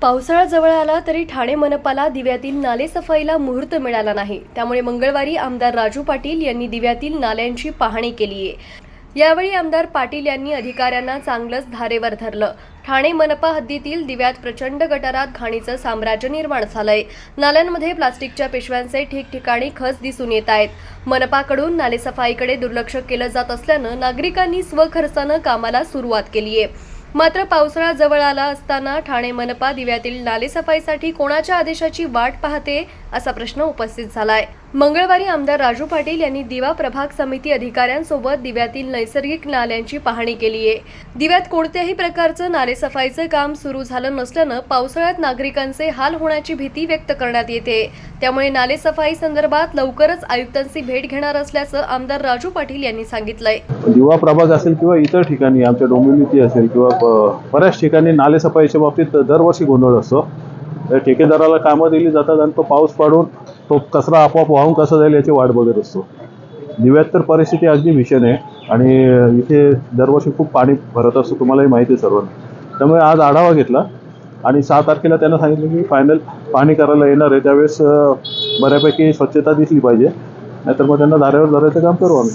पावसाळा जवळ आला तरी ठाणे मनपाला दिव्यातील नाले सफाईला मुहूर्त मिळाला नाही. त्यामुळे मंगळवारी आमदार राजू पाटील यांनी दिव्यातील नाल्यांची पाहणी केली आहे. यावेळी आमदार पाटील यांनी अधिकाऱ्यांना चांगलंच धारेवर धरलं. ठाणे मनपा हद्दीतील दिव्यात प्रचंड गटारात घाणीचं साम्राज्य निर्माण झालंय. नाल्यांमध्ये प्लास्टिकच्या पिशव्यांचे ठिकठिकाणी खच दिसून येत आहेत. मनपाकडून नालेसफाईकडे दुर्लक्ष केलं जात असल्यानं नागरिकांनी स्वखर्चानं कामाला सुरुवात केली आहे मात्र पावसाळा जवळ आला असताना ठाणे मनपा दिव्यातील नालेसफाईसाठी कोणाच्या आदेशाची वाट पाहते असा प्रश्न उपस्थित झालाय. मंगळवारी आमदार राजू पाटील यांनी दिवा प्रभाग समिती अधिकाऱ्यांसोबत दिव्यातील नैसर्गिक नाल्यांची पाहणी केली आहे. दिव्यात कोणत्याही प्रकारचं नालेसफाईचं काम सुरू झालं नसल्यानं पावसाळ्यात नागरिकांचे हाल होण्याची भीती व्यक्त करण्यात येते. त्यामुळे नालेसफाई संदर्भात लवकरच आयुक्तांची भेट घेणार असल्याचं आमदार राजू पाटील यांनी सांगितलंय. दिवा प्रभाग असेल किंवा इतर ठिकाणी आमच्या डोंबिवली असेल किंवा बऱ्याच ठिकाणी नालेसफाईच्या बाबतीत दरवर्षी गोंधळ असतो. म्हणजे ठेकेदाराला कामं दिली जातात आणि तो पाऊस पाडून तो कचरा आपोआप वाहून कसा जाईल याची वाट बघत असतो. दिव्यात तर परिस्थिती अगदी भीषण आहे आणि इथे दरवर्षी खूप पाणी भरत असतो तुम्हालाही माहिती आहे सर्वांना. त्यामुळे आज आढावा घेतला आणि सहा तारखेला त्यांना सांगितलं की फायनल पाणी करायला येणार आहे त्यावेळेस बऱ्यापैकी स्वच्छता दिसली पाहिजे. नाहीतर मग त्यांना धारेवर धरायचं काम करू आम्ही.